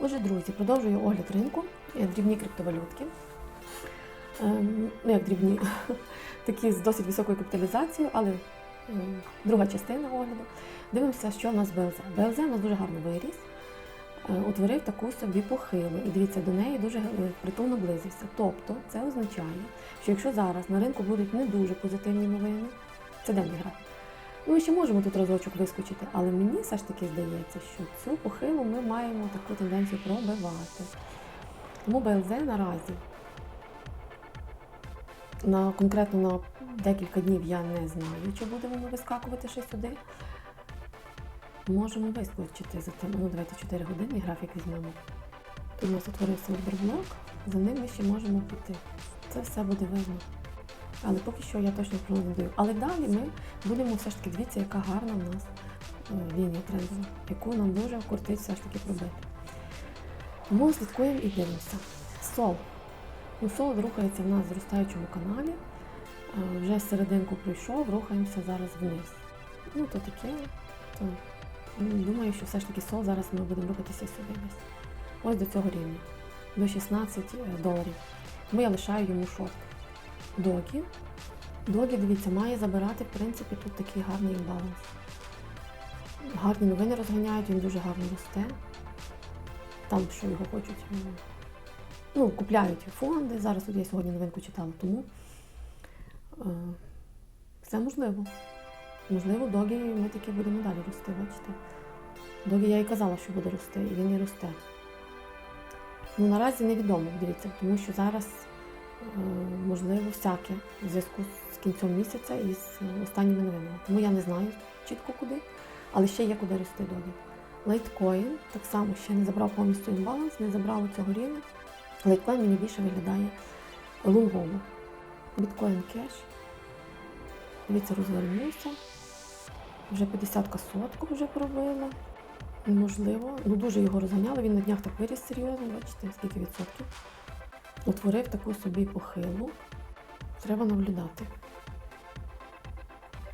Отже, друзі, продовжую огляд ринку, дрібні криптовалютки. Ем, Ну, як дрібні, такі з досить високою капіталізацією, але ем, друга частина огляду. Дивимося, що в нас БЛЗ. БЛЗ у нас дуже гарно виріс, е, утворив таку собі похилу. І дивіться, до неї дуже е, притул наблизився. Тобто це означає, що якщо зараз на ринку будуть не дуже позитивні новини, це денний графік. Ми ще можемо тут разочок вискочити, але мені все ж таки здається, що цю похилу ми маємо таку тенденцію пробивати. Тому БЛЗ наразі на конкретно на декілька днів я не знаю, чи будемо ми вискакувати ще сюди. Можемо вискочити за тим. Ну, давайте 4 години графік візьмемо. Тут у нас утворився блок, за ним ми ще можемо піти. Це все буде видно. Але поки що я точно прогноз не даю. Але далі ми будемо все ж таки дивіться, яка гарна в нас е, лінія трендова, яку нам дуже кортить все ж таки пробити. Тому слідкуємо і дивимося. Сол. Ну, сол рухається в нас в зростаючому каналі. Е, Вже серединку пройшов, рухаємося зараз вниз. Ну, то таке, то думаю, що все ж таки сол зараз ми будемо рухатися сюди десь. Ось до цього рівня. До 16 доларів. Тому я лишаю йому шорт. Догі. Догі, дивіться, має забирати, в принципі, тут такий гарний імбаланс. Гарні новини розганяють, він дуже гарно росте. Там, що його хочуть. Ну, купляють фонди. Зараз тут я сьогодні новинку читала, тому е, все можливо. Можливо, догі ми таки будемо далі рости, бачите. Догі я і казала, що буде рости, і він і росте. Ну, наразі невідомо, дивіться, тому що зараз можливо всяке в зв'язку з кінцем місяця і з останніми новинами. Тому я не знаю чітко куди, але ще є куди рости догі. Лайткоін так само ще не забрав повністю імбаланс, не забрав цього рівня. Лайткоін мені більше виглядає лунгово. Біткоін кеш. Дивіться, розвернувся. Вже 50 сотку вже пробила. Можливо, ну дуже його розганяли, він на днях так виріс серйозно, бачите, скільки відсотків. Утворив таку собі похилу. Треба наблюдати.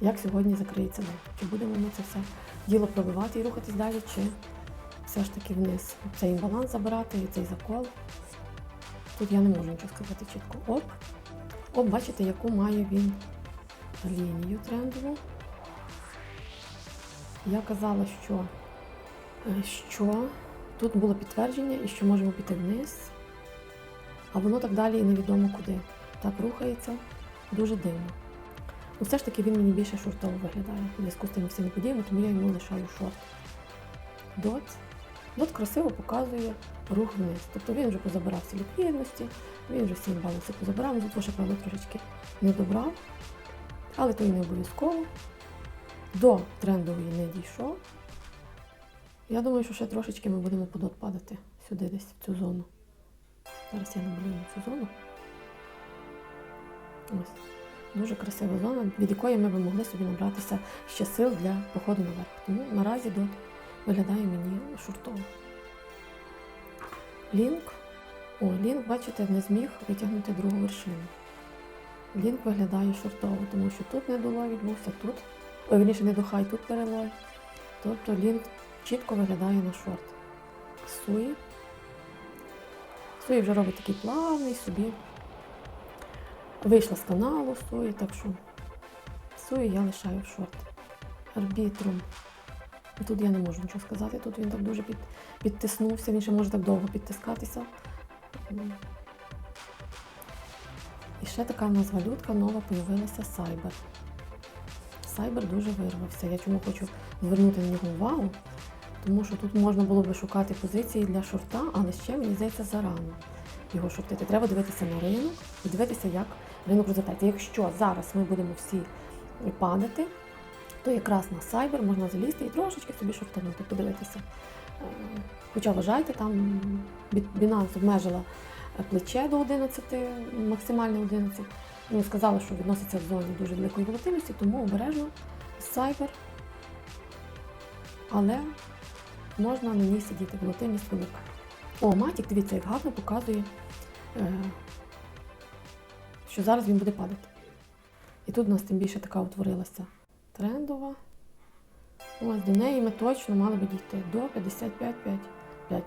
Як сьогодні закриється день? Чи будемо ми це все діло пробивати і рухатись далі, чи все ж таки вниз цей імбаланс забирати і цей закол. Тут я не можу нічого сказати чітко. Оп. Оп, бачите, яку має він лінію трендову. Я казала, що, е, що тут було підтвердження і що можемо піти вниз, а воно так далі і невідомо куди. Так рухається дуже дивно. Ну, все ж таки він мені більше шортово виглядає у зв'язку з тими всіми подіями, тому я йому лишаю шорт. Дот. Дот красиво показує рух вниз. Тобто він вже позабирав всі ліквідності, він вже всі баланси позабирав, тут ще правда трошечки не добрав, але то і не обов'язково. До трендової не дійшов. Я думаю, що ще трошечки ми будемо по дот падати сюди десь в цю зону. Зараз я намалюю цю зону. Ось. Дуже красива зона, від якої ми б могли собі набратися ще сил для походу наверх. Тому наразі дот виглядає мені шуртово. Лінк. О, лінк, бачите, не зміг витягнути другу вершину. Лінк виглядає шортово, тому що тут недолой відбувся, тут, ой, вірніше, недохай, тут перелой. Тобто лінк чітко виглядає на шорт. Суї. Суї вже робить такий плавний собі. Вийшла з каналу Суї, так що Суї я лишаю в шорт. Арбітром. Тут я не можу нічого сказати, тут він так дуже під, підтиснувся, він ще може так довго підтискатися. І ще така в нас валютка нова появилася Сайбер. Сайбер дуже вирвався. Я чому хочу звернути на нього увагу, тому що тут можна було би шукати позиції для шорта, але ще, мені здається, зарано його шортити. Треба дивитися на ринок і дивитися, як ринок розвивається. Якщо зараз ми будемо всі падати, то якраз на сайбер можна залізти і трошечки собі шортанути, подивитися. Е, Хоча вважайте, там Binance обмежила плече до 11, максимально 11. Ну, сказала, що відноситься в зоні дуже великої волатильності, тому обережно сайбер. Але можна на ній сидіти, волатильність велика. О, Матік, дивіться, як гарно показує, е, що зараз він буде падати. І тут у нас тим більше така утворилася трендова. Ось до неї ми точно мали би дійти до 55,5.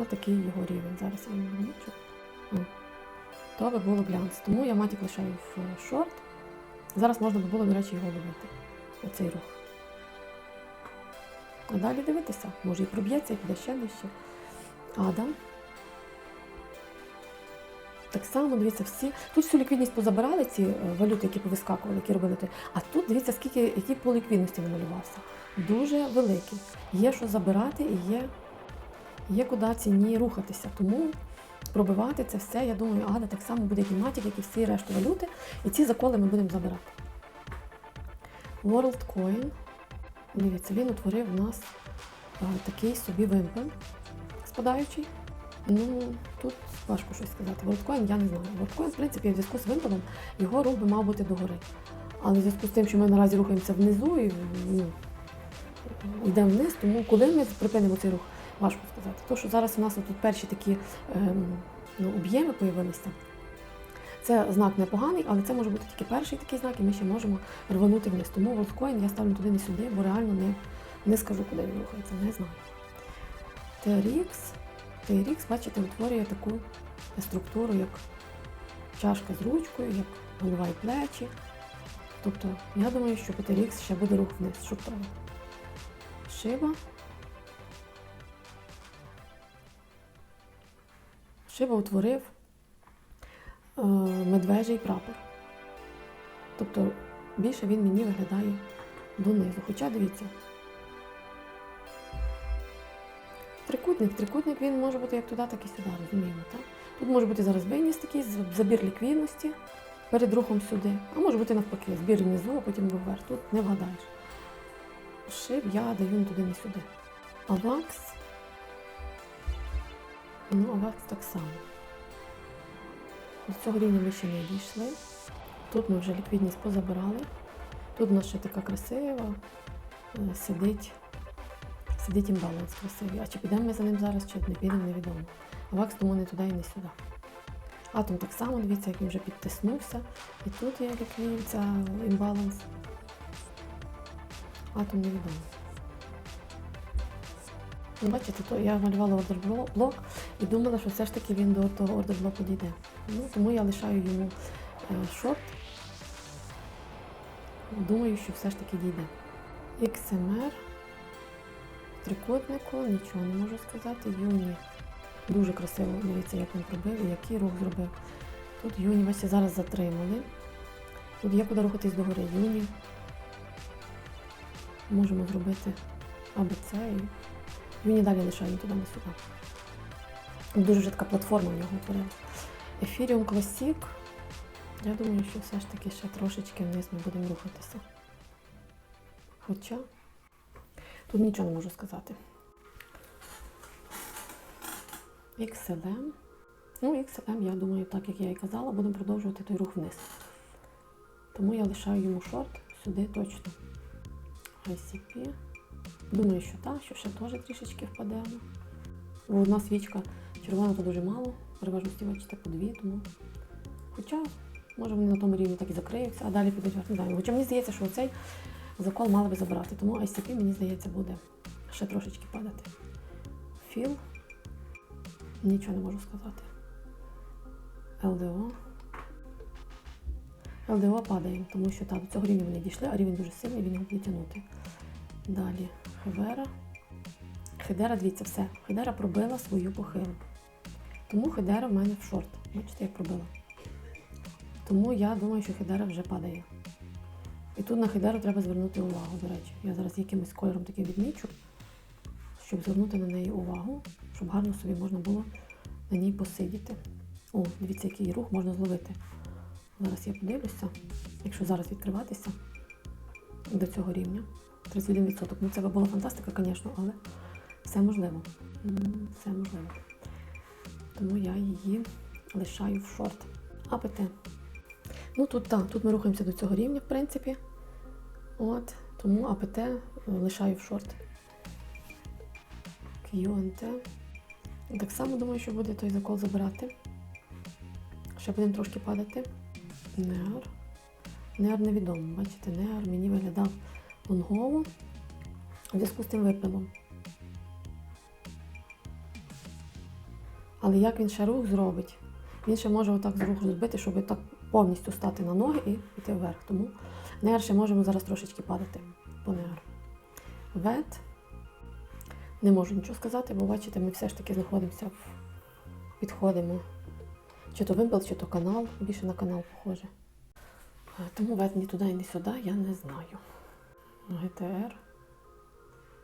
Ось такий його рівень. Зараз я його вмічу. То би було глянц. Тому я матік лишаю в шорт. Зараз можна би було, до речі, його ловити. Оцей рух. А далі дивитися, може і проб'ється, і піде ще нижче. Адам. Так само, дивіться, всі. Тут всю ліквідність позабирали ці е, валюти, які повискакували, які робили. А тут дивіться, скільки які по ліквідності намалювався. Дуже великий. Є що забирати і є, є куди ціні рухатися. Тому пробивати це все, я думаю, Ада так само буде кімнаті, як і всі решту валюти. І ці заколи ми будемо забирати. WorldCoin. Дивіться, він утворив у нас такий собі вимпел спадаючий. Ну, тут важко щось сказати. WorldCoin я не знаю. WorldCoin, в принципі, в зв'язку з вимпелом, його рух би мав бути догори. Але в зв'язку з тим, що ми наразі рухаємося внизу і ну, йдемо вниз, тому коли ми припинимо цей рух, важко сказати. То, що зараз у нас тут перші такі ем, ну, об'єми з'явилися, це знак непоганий, але це може бути тільки перший такий знак, і ми ще можемо рванути вниз. Тому WorldCoin я ставлю туди не сюди, бо реально не, не скажу, куди він рухається, не знаю. TRX. TRX, бачите, утворює таку структуру, як чашка з ручкою, як голова і плечі. Тобто, я думаю, що по TRX ще буде рух вниз, щоб треба. Шиба. Шиба утворив медвежий прапор. Тобто більше він мені виглядає донизу. Хоча дивіться. Трикутник. Трикутник він може бути як туди, так і сюди, розуміємо, так? Тут може бути зараз виніс такий, забір ліквідності перед рухом сюди. А може бути навпаки, збір внизу, а потім вверх. Тут не вгадаєш. Шив я даю туди, не сюди. А вакс. Ну, а вакс так само. До цього рівня ми ще не дійшли. Тут ми вже ліквідність позабирали. Тут у нас ще така красива. е, Сидить. Сидить імбаланс красивий. А чи підемо ми за ним зараз, чи не підемо, невідомо. Вакс тому не туди і не сюди. Атом так само, дивіться, як він вже підтиснувся. І тут є ліквід, ця імбаланс. Атом невідомо. Ну, бачите, то я малювала ордер-блок і думала, що все ж таки він до того ордер-блоку дійде. Ну, тому я лишаю йому е, шорт. Думаю, що все ж таки дійде. XMR. В трикутнику, нічого не можу сказати. Юні. Дуже красиво, дивіться, як він пробив і який рух зробив. Тут юні бачите, зараз затримали. Тут є куди рухатись догори. Юні. Можемо зробити АБЦ юні далі лишаємо туди не сюди. Дуже така платформа в нього утворилась. Ethereum Classic. Я думаю, що все ж таки ще трошечки вниз ми будемо рухатися. Хоча тут нічого не можу сказати. XLM. Ну, XLM, я думаю, так як я і казала, будемо продовжувати той рух вниз. Тому я лишаю йому шорт сюди точно. ICP. Думаю, що так, що ще теж трішечки впадемо. Бо одна свічка червона то дуже мало, переважності бачите по дві, тому. Хоча, може вони на тому рівні так і закриються, а далі підуть. Не знаю. Хоча мені здається, що цей закол мали би забирати. Тому ICP, мені здається, буде ще трошечки падати. Філ. Нічого не можу сказати. ЛДО. ЛДО падає, тому що так, до цього рівня вони дійшли, а рівень дуже сильний, він його буде тягнути. Далі Хевера. Хедера, дивіться, все. Хедера пробила свою похилку. Тому Хедера в мене в шорт. Бачите, як пробила. Тому я думаю, що Хедера вже падає. І тут на Хедеру треба звернути увагу, до речі. Я зараз якимось кольором таким відмічу, щоб звернути на неї увагу, щоб гарно собі можна було на ній посидіти. О, дивіться, який рух можна зловити. Зараз я подивлюся, якщо зараз відкриватися до цього рівня. 31%. Ну це була фантастика, звісно, але все можливо. Все можливо. Тому я її лишаю в шорт. АПТ. Ну тут так, тут ми рухаємося до цього рівня, в принципі. От, тому АПТ лишаю в шорт. QNT. Так само думаю, що буде той закол забирати. Ще будемо трошки падати. Неар. Неар невідомо. Бачите, Неар мені виглядав лонгово в зв'язку з тим випилом. Але як він ще рух зробить? Він ще може отак з рух розбити, щоб так повністю стати на ноги і йти вверх. Тому нер ще можемо зараз трошечки падати по нер. Вет. Не можу нічого сказати, бо бачите, ми все ж таки знаходимося в підходимо. Чи то вимпел, чи то канал, більше на канал похоже. Тому вет ні туди, ні сюди, я не знаю. ГТР,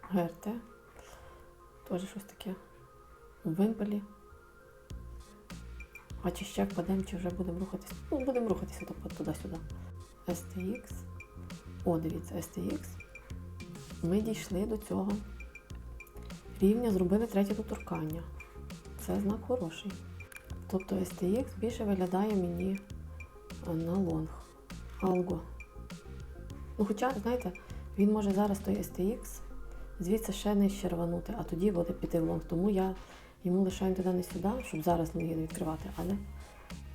ГРТ. Теж щось таке. У вимпелі. А чи ще падемо, чи вже будемо рухатися? Ну, будемо рухатися то- туди-сюди. STX. О, дивіться, STX. Ми дійшли до цього рівня, зробили третє доторкання. Це знак хороший. Тобто STX більше виглядає мені е, на лонг. Алго. Ну, хоча, знаєте, він може зараз той STX звідси ще нижче рванути, а тоді буде піти в лонг. Тому я йому лишаю туди не сюди, щоб зараз не відкривати, але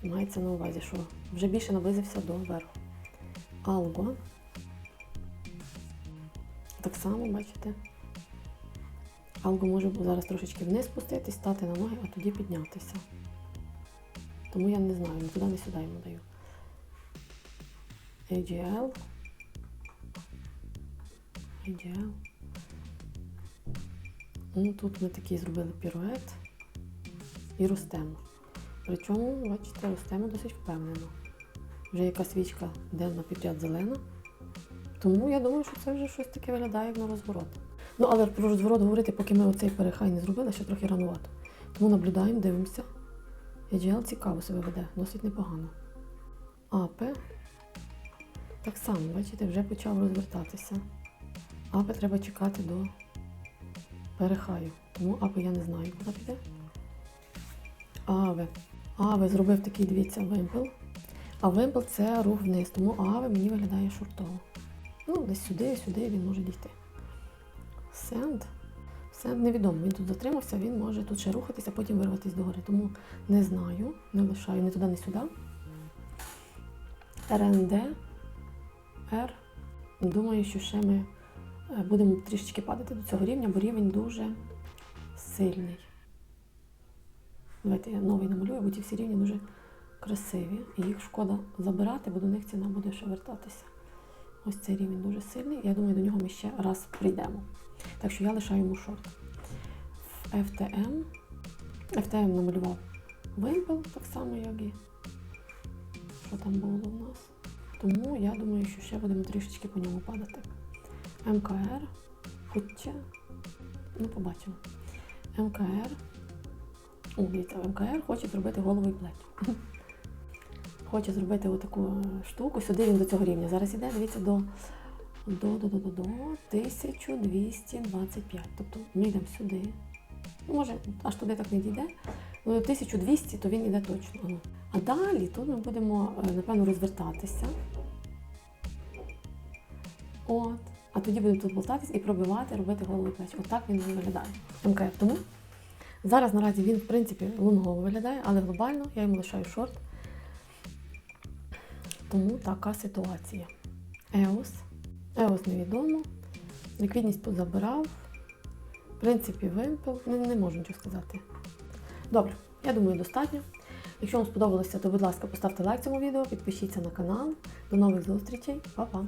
мається на увазі, що вже більше наблизився до верху. Алго. Так само, бачите. Алго може зараз трошечки вниз спуститись, стати на ноги, а тоді піднятися. Тому я не знаю, ні туди, ні сюди йому даю. AGL. AGL. Ну, тут ми такий зробили пірует і ростемо. Причому, бачите, ростемо досить впевнено. Вже яка свічка йде на підряд зелена. Тому я думаю, що це вже щось таке виглядає як на розворот. Ну, але про розворот говорити, поки ми оцей перехай не зробили, ще трохи ранувато. Тому наблюдаємо, дивимося. AGL цікаво себе веде, досить непогано. АП так само, бачите, вже почав розвертатися. АП треба чекати до перехаю. Тому АП я не знаю, куди піде. АВ. АВ зробив такий, дивіться, вимпел. А вимпел це рух вниз, тому АВ мені виглядає шортово. Ну, десь сюди, сюди він може дійти. Сенд. Сенд невідомо. Він тут затримався, він може тут ще рухатися, потім вирватися догори. Тому не знаю, не лишаю ні туди, ні сюди. РНД. Р. Думаю, що ще ми будемо трішечки падати до цього рівня, бо рівень дуже сильний. Давайте я новий намалюю, бо ті всі рівні дуже красиві. І їх шкода забирати, бо до них ціна буде ще вертатися. Ось цей рівень дуже сильний. Я думаю, до нього ми ще раз прийдемо. Так що я лишаю йому шорт. В FTM. FTM намалював вимпел, так само, як і що там було у нас. Тому я думаю, що ще будемо трішечки по ньому падати. МКР. Хоча. Ну, побачимо. МКР. О, МКР хоче зробити голову і плечі. Хоче зробити отаку е, штуку. Сюди він до цього рівня. Зараз іде, дивіться, до, до, до, до, до, до 1225. Тобто ми йдемо сюди. Ну, Може, аж туди так не дійде. Ну, до 1200, то він іде точно. А далі тут ми будемо, е, напевно, розвертатися. От. А тоді будемо тут болтатись і пробивати, робити голову і плечі. Отак він виглядає. МКФ. Тому зараз наразі він, в принципі, лунгово виглядає, але глобально я йому лишаю шорт. Тому така ситуація. Еос. Еос невідомо. Ліквідність позабирав. В принципі, вимпел. Не, не можу нічого сказати. Добре, я думаю, достатньо. Якщо вам сподобалося, то будь ласка, поставте лайк цьому відео, підпишіться на канал. До нових зустрічей. Па-па!